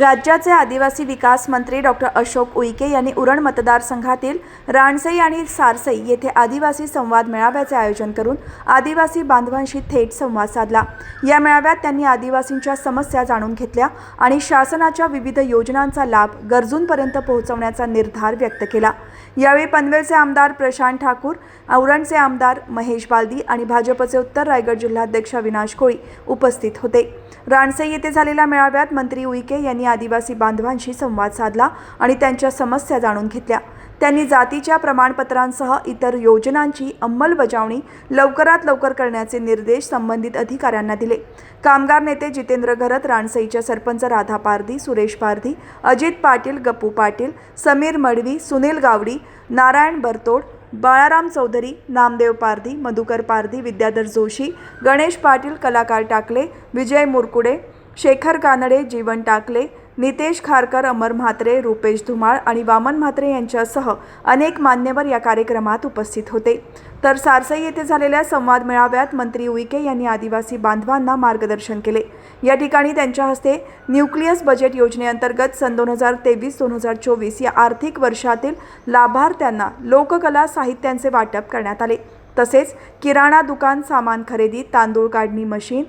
राज्याचे आदिवासी विकास मंत्री डॉक्टर अशोक उईके यांनी उरण मतदारसंघातील राणसई आणि सारसई येथे आदिवासी संवाद मेळाव्याचे आयोजन करून आदिवासी बांधवांशी थेट संवाद साधला. या मेळाव्यात त्यांनी आदिवासींच्या समस्या जाणून घेतल्या आणि शासनाच्या विविध योजनांचा लाभ गरजूंपर्यंत पोहोचवण्याचा निर्धार व्यक्त केला. यावेळी पनवेलचे आमदार प्रशांत ठाकूर औरणचे आमदार महेश बालदी आणि भाजपचे उत्तर रायगड जिल्हाध्यक्ष अविनाश कोळी उपस्थित होते. राणसई येथे झालेल्या मेळाव्यात मंत्री उईके यांनी आदिवासी बांधवांशी संवाद साधला आणि त्यांच्या समस्या जाणून घेतल्या. त्यांनी जातीच्या प्रमाणपत्रांसह इतर योजनांची अंमलबजावणी लवकरात लवकर करण्याचे निर्देश संबंधित अधिकाऱ्यांना दिले. कामगार नेते जितेंद्र घरत राणसईच्या सरपंच राधा पारधी सुरेश पारधी अजित पाटील गप्पू पाटील समीर मडवी सुनील गावडी नारायण बरतोड बाळाराम चौधरी नामदेव पारधी मधुकर पारधी विद्याधर जोशी गणेश पाटील कलाकार टाकले विजय मुरकुडे शेखर कानडे जीवन टाकले नितेश खारकर अमर म्हात्रे रुपेश धुमाळ आणि वामन म्हात्रे यांच्यासह अनेक मान्यवर या कार्यक्रमात उपस्थित होते. तर सारसई येथे झालेल्या संवाद मेळाव्यात मंत्री उईके यांनी आदिवासी बांधवांना मार्गदर्शन केले. या ठिकाणी त्यांच्या हस्ते न्यूक्लियस बजेट योजनेअंतर्गत सन दोन हजार तेवीस दोन हजार चोवीस या आर्थिक वर्षातील लाभार्थ्यांना लोककला साहित्यांचे वाटप करण्यात आले. तसेच किराणा दुकान सामान खरेदी तांदूळ काढणी मशीन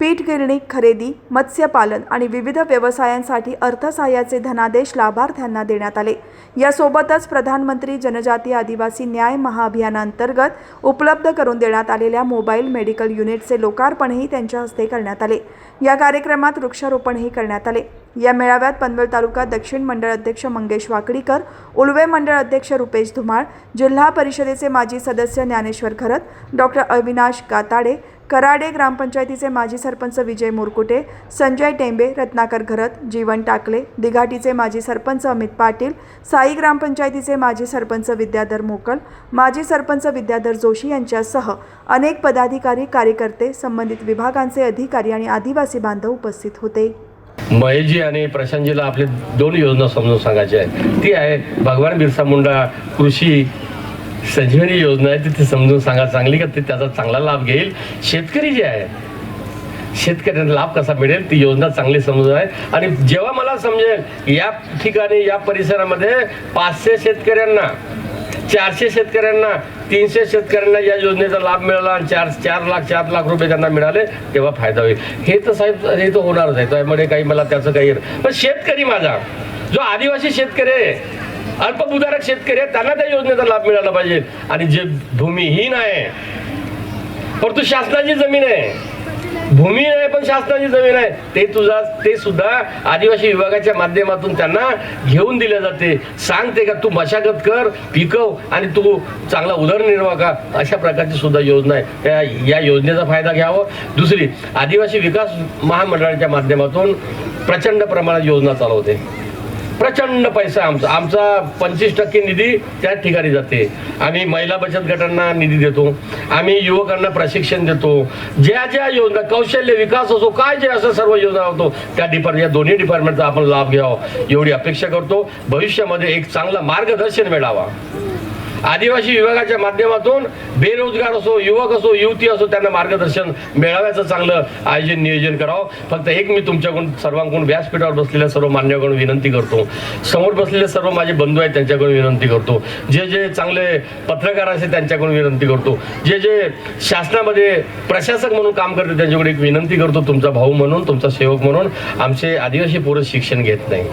पीठ गिरणी खरेदी मत्स्यपालन आणि विविध व्यवसायांसाठी अर्थसहाय्याचे धनादेश लाभार्थ्यांना देण्यात आले. यासोबतच प्रधानमंत्री जनजातीय आदिवासी न्याय महाअभियानांतर्गत उपलब्ध करून देण्यात आलेल्या मोबाईल मेडिकल युनिटचे लोकार्पणही त्यांच्या हस्ते करण्यात आले. या कार्यक्रमात वृक्षारोपणही करण्यात आले. या मेळाव्यात पनवेल तालुका दक्षिण मंडळ अध्यक्ष मंगेश वाकडीकर उलवे मंडळ अध्यक्ष रुपेश धुमाळ जिल्हा परिषदेचे माजी सदस्य ज्ञानेश्वर खरत डॉक्टर अविनाश गाताडे कराडे ग्रामपंचायतीचे माजी सरपंच विजय मुरकुटे संजय टेंबे रत्नाकर घरत जीवन टाकले दिघाटीचे माजी सरपंच अमित पाटील साई ग्रामपंचायतीचे माजी सरपंच विद्याधर मोकल माजी सरपंच विद्याधर जोशी यांच्यासह अनेक पदाधिकारी कार्यकर्ते संबंधित विभागांचे अधिकारी आणि आदिवासी बांधव उपस्थित होते. महेशजी आणि प्रशांतजीला आपले दोन योजना समजून सांगायची आहे ती आहे भगवान बिरसा मुंडा कृषी संजीवनी योजना आहे ती ते समजून सांगा. चांगली का ते त्याचा चांगला लाभ घेईल? शेतकरी जे आहे शेतकऱ्यांना लाभ कसा मिळेल? ती योजना चांगली समजून आहे. आणि जेव्हा मला समजेल या ठिकाणी या परिसरामध्ये पाचशे शेतकऱ्यांना चारशे शेतकऱ्यांना तीनशे शेतकऱ्यांना या योजनेचा लाभ मिळाला आणि चार चार लाख चार लाख रुपये त्यांना मिळाले तेव्हा फायदा होईल. हे तर साहेब हे तर होणारच आहे. त्यामुळे काही मला त्याचं काही पण शेतकरी माझा जो आदिवासी शेतकरी आहे अल्पभूधारक शेतकरी आहे त्यांना त्या योजनेचा लाभ मिळाला पाहिजे. आणि जे भूमिहीन आहे परंतु शासनाची जमीन आहे. भूमी आहे पण शासनाची जमीन आहे. ते तुझा ते सुद्धा आदिवासी विभागाच्या माध्यमातून त्यांना घेऊन दिले जाते. सांगते का तू मशागत कर पिकव आणि तू चांगला उदरनिर्वाह का अशा प्रकारची सुद्धा योजना आहे. त्या या योजनेचा फायदा घ्यावा. दुसरी आदिवासी विकास महामंडळाच्या माध्यमातून प्रचंड प्रमाणात योजना चालवते. प्रचंड पैसा आमचा. आमचा पंचवीस टक्के निधी त्याच ठिकाणी जाते. आम्ही महिला बचत गटांना निधी देतो. आम्ही युवकांना प्रशिक्षण देतो. ज्या ज्या योजना कौशल्य विकास असो काय जे असं सर्व योजना होतो त्या डिपार्टमेंट या दोन्ही डिपार्टमेंटचा आपण लाभ घ्यावा. एवढी अपेक्षा करतो. भविष्यामध्ये एक चांगलं मार्गदर्शन मिळावा. आदिवासी विभागाच्या माध्यमातून बेरोजगार असो युवक असो युवती असो त्यांना मार्गदर्शन मिळाव्याचं चांगलं आयोजन नियोजन करावं. फक्त एक मी तुमच्याकडून सर्वांकडून व्यासपीठावर बसलेल्या सर्व मान्यकडून विनंती करतो. समोर बसलेले सर्व माझे बंधू आहेत त्यांच्याकडून विनंती करतो. जे जे चांगले पत्रकार असे त्यांच्याकडून विनंती करतो. जे जे शासनामध्ये प्रशासक म्हणून काम करते त्यांच्याकडे एक विनंती करतो. तुमचा भाऊ म्हणून तुमचा सेवक म्हणून आमचे आदिवासी पोरं शिक्षण घेत नाही.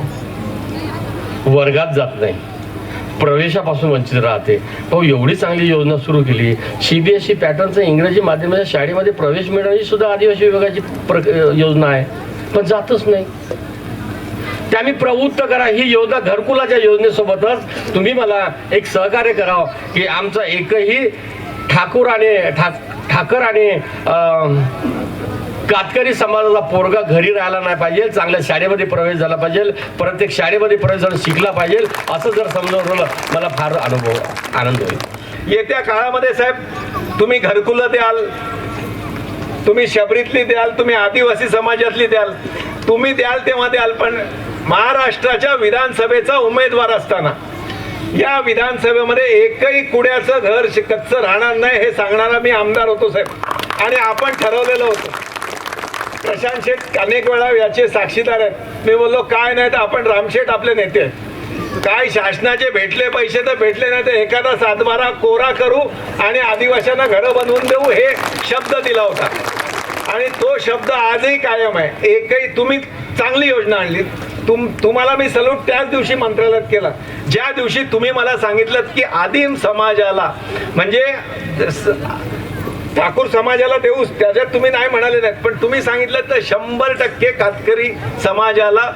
वर्गात जात नाही. प्रवेशापासून वंचित राहते. भाऊ एवढी चांगली योजना सुरू केली. सीबीएसई पॅटर्नचं इंग्रजी माध्यमाच्या शाळेमध्ये प्रवेश मिळवण्याची सुद्धा आदिवासी विभागाची प्र योजना आहे. पण जातच नाही. त्या मी प्रवृत्त करा. ही योजना घरकुलाच्या योजनेसोबतच तुम्ही मला एक सहकार्य करावं की आमचा एकही ठाकूर आणि ठाक ठाकर आणि कातकरी समाजाचा पोरगा घरी राहायला नाही पाहिजे चांगल्या शाळेमध्ये प्रवेश झाला पाहिजे प्रत्येक शाळेमध्ये प्रवेश झाला शिकला पाहिजे असं जर समजावलं मला फार अनुभव आनंद होईल. येत्या काळामध्ये साहेब तुम्ही घरकुलं द्याल तुम्ही शबरीतली द्याल तुम्ही आदिवासी समाजातली द्याल तुम्ही द्याल तेव्हा द्याल पण महाराष्ट्राच्या विधानसभेचा उमेदवार असताना या विधानसभेमध्ये एकही कुड्याचं घर शि- कच्चं राहणार नाही हे सांगणारा मी आमदार होतो साहेब. आणि आपण ठरवलेलं होतं. प्रशांत शेठ अनेक वेळा याचे साक्षीदार आहेत. मी बोललो काय नाही तर आपण रामशेठ आपले नेते आहेत. काय शासनाचे भेटले पैसे तर भेटले नाही तर एखादा सातबारा कोरा करू आणि आदिवाशांना घरं बनवून देऊ हे शब्द दिला होता. आणि तो शब्द आजही कायम आहे. एकही तुम्ही चांगली योजना आणली. तुम तुम्हाला मी सलूट त्याच दिवशी मंत्रालयात केला. ज्या दिवशी तुम्ही मला सांगितलं की आदिम समाजाला म्हणजे स- ठाकूर समाजाला देऊच त्याच्यात तुम्ही नाही म्हणाले नाहीत पण तुम्ही सांगितलं तर शंभर टक्के कातकरी समाजाला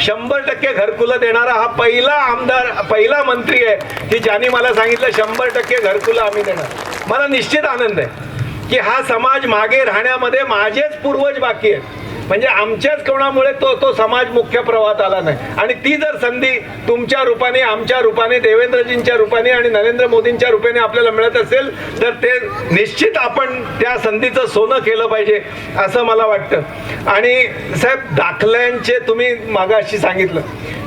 शंभर टक्के घरकुलं देणारा हा पहिला आमदार पहिला मंत्री आहे की ज्यांनी मला सांगितलं शंभर टक्के घरकुलं आम्ही देणार. मला निश्चित आनंद आहे की हा समाज मागे राहण्यामध्ये माझेच पूर्वज बाकी आहेत. म्हणजे आमच्याच कोणामुळे तो तो समाज मुख्य प्रवाहात आला नाही. आणि ती जर संधी तुमच्या रूपाने आमच्या रूपाने देवेंद्रजींच्या रूपाने आणि नरेंद्र मोदींच्या रूपाने आपल्याला मिळत असेल तर ते निश्चित आपण त्या संधीचं सोनं केलं पाहिजे असं मला वाटतं. आणि साहेब दाखल्यांचे तुम्ही मागाशी सांगितलं.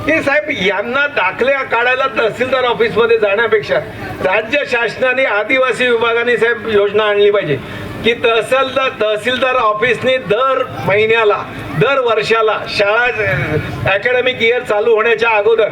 की साहेब यांना दाखले काढायला तहसीलदार ऑफिसमध्ये जाण्यापेक्षा राज्य शासनाने आदिवासी विभागाने साहेब योजना आणली पाहिजे. की तहसीलदार तहसीलदार ऑफिसने दर महिन्याला दर वर्षाला शाळा अकॅडमिक इयर चालू होण्याच्या अगोदर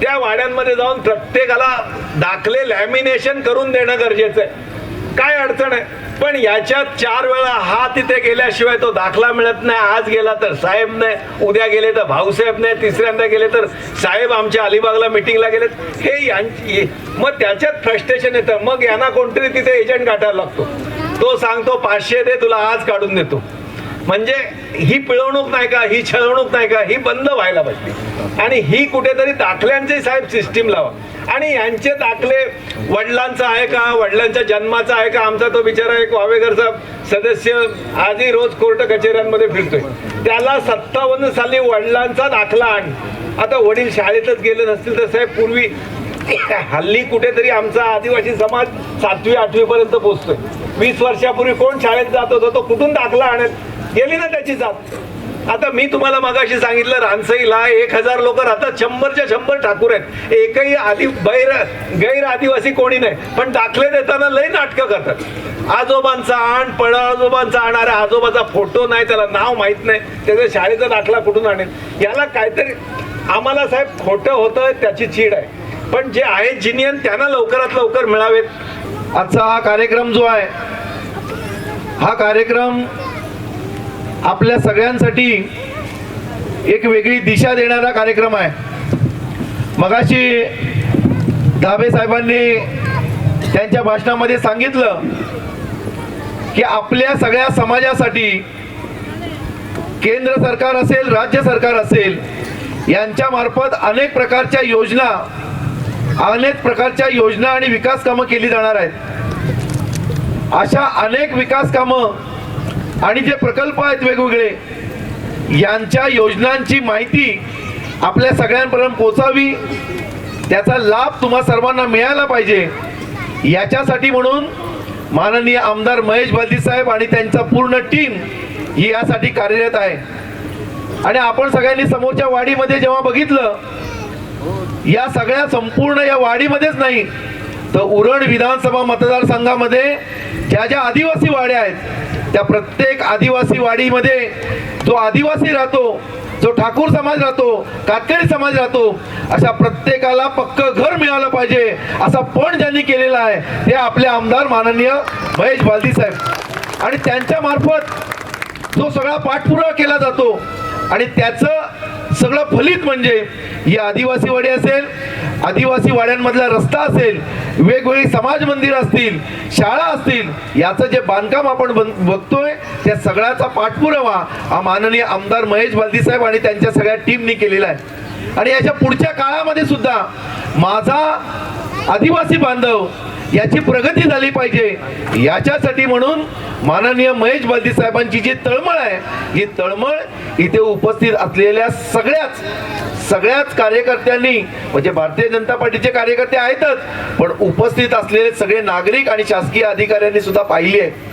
त्या वाड्यांमध्ये जाऊन प्रत्येकाला दाखले लॅमिनेशन करून देणं गरजेचं आहे. काय अडचण आहे? पण याच्यात चार वेळा हा तिथे गेल्याशिवाय तो दाखला मिळत नाही. आज गेला तर साहेब नाही उद्या गेले तर भाऊसाहेब नाही तिसऱ्यांदा गेले तर साहेब आमच्या अलिबागला मिटिंगला गेलेत. हे यांची मग त्याच्यात फ्रस्ट्रेशन येतं. मग यांना कोणतरी तिथे एजंट गाठायला लागतो. तो सांगतो पाचशे दे तुला आज काढून देतो. म्हणजे ही पिळवणूक नाही का ही छळवणूक नाही का ही बंद व्हायला पाहिजे आणि ही कुठेतरी दाखल्यांचे साहेब सिस्टीम लावा. आणि यांचे दाखले वडिलांचा आहे का वडिलांच्या जन्माचा आहे का आमचा तो बिचारा एक वावेकरचा सदस्य आजही रोज कोर्ट कचेऱ्यांमध्ये फिरतोय. त्याला सत्तावन्न साली वडिलांचा दाखला आण. आता वडील शाळेतच गेले नसतील तर साहेब पूर्वी हल्ली कुठेतरी आमचा आदिवासी समाज सातवी आठवी पर्यंत पोहोचतोय. वीस वर्षापूर्वी कोण शाळेत जात होता तो कुठून दाखला आणेल? गेली ना त्याची जात. आता मी तुम्हाला मगाशी सांगितलं रानसईला एक हजार लोक राहतात शंभरच्या शंभर ठाकूर आहेत. एकही आदि बैर गैर आदिवासी कोणी नाही. पण दाखले देताना लय नाटकं करतात. आजोबांचा आण पण आजोबांचा आण आजोबाचा फोटो नाही त्याला नाव माहीत नाही. त्याचा शाळेचा दाखला कुठून आणेल? याला काहीतरी आम्हाला साहेब खोटं होतं त्याची चीड आहे. पण जे आहेत जिनियन त्यांना लवकरात लवकर मिळावेत. आजचा हा कार्यक्रम जो आहे हा कार्यक्रम आपल्या सगळ्यांसाठी एक वेगळी दिशा देणारा कार्यक्रम आहे. मगाशी धाबे साहेबांनी त्यांच्या भाषणामध्ये सांगितलं की आपल्या सगळ्या समाजासाठी केंद्र सरकार असेल राज्य सरकार असेल यांच्या मार्फत अनेक प्रकारच्या योजना अनेक प्रकारच्या योजना आणि विकास कामं केली जाणार आहेत. अशा अनेक विकास कामं आणि जे प्रकल्प आहेत वेगवेगळे यांच्या योजनांची माहिती आपल्या सगळ्यांपर्यंत पोचावी त्याचा लाभ तुम्हा सर्वांना मिळाला पाहिजे. याच्यासाठी म्हणून माननीय आमदार महेश बालदी साहेब आणि त्यांचा पूर्ण टीम ही यासाठी कार्यरत आहे. आणि आपण सगळ्यांनी समोरच्या वाडीमध्ये जेव्हा बघितलं या सगळ्या संपूर्ण या वाडीमध्येच नाही तर उरण विधानसभा मतदारसंघामध्ये ज्या ज्या आदिवासी वाड्या आहेत त्या प्रत्येक आदिवासी वाडीमध्ये जो आदिवासी राहतो जो ठाकूर समाज राहतो कातकरी समाज राहतो अशा प्रत्येकाला पक्क घर मिळालं पाहिजे असा पण ज्यांनी केलेला आहे ते आपले आमदार माननीय महेश बालदी साहेब. आणि त्यांच्या मार्फत जो सगळा पाठपुरावा केला जातो आणि त्याचं सगळं फलित म्हणजे ही आदिवासी वाडी असेल आदिवासी वाड्यांमधला रस्ता असेल वेगवेगळी समाज मंदिर असतील शाळा असतील याचं जे बांधकाम आपण बघतोय त्या सगळ्याचा पाठपुरावा हा माननीय आमदार महेश बालदी साहेब आणि त्यांच्या सगळ्या टीमनी केलेला आहे. आणि याच्या पुढच्या काळामध्ये सुद्धा माझा आदिवासी बांधव याची प्रगती झाली पाहिजे. याच्यासाठी म्हणून माननीय महेश बालदी साहेबांची जी तळमळ आहे ही तळमळ इथे उपस्थित असलेल्या सगळ्याच सगळ्याच कार्यकर्त्यांनी म्हणजे भारतीय जनता पार्टीचे कार्यकर्ते आहेतच पण उपस्थित असलेले सगळे नागरिक आणि शासकीय अधिकाऱ्यांनी सुद्धा पाहिली आहे.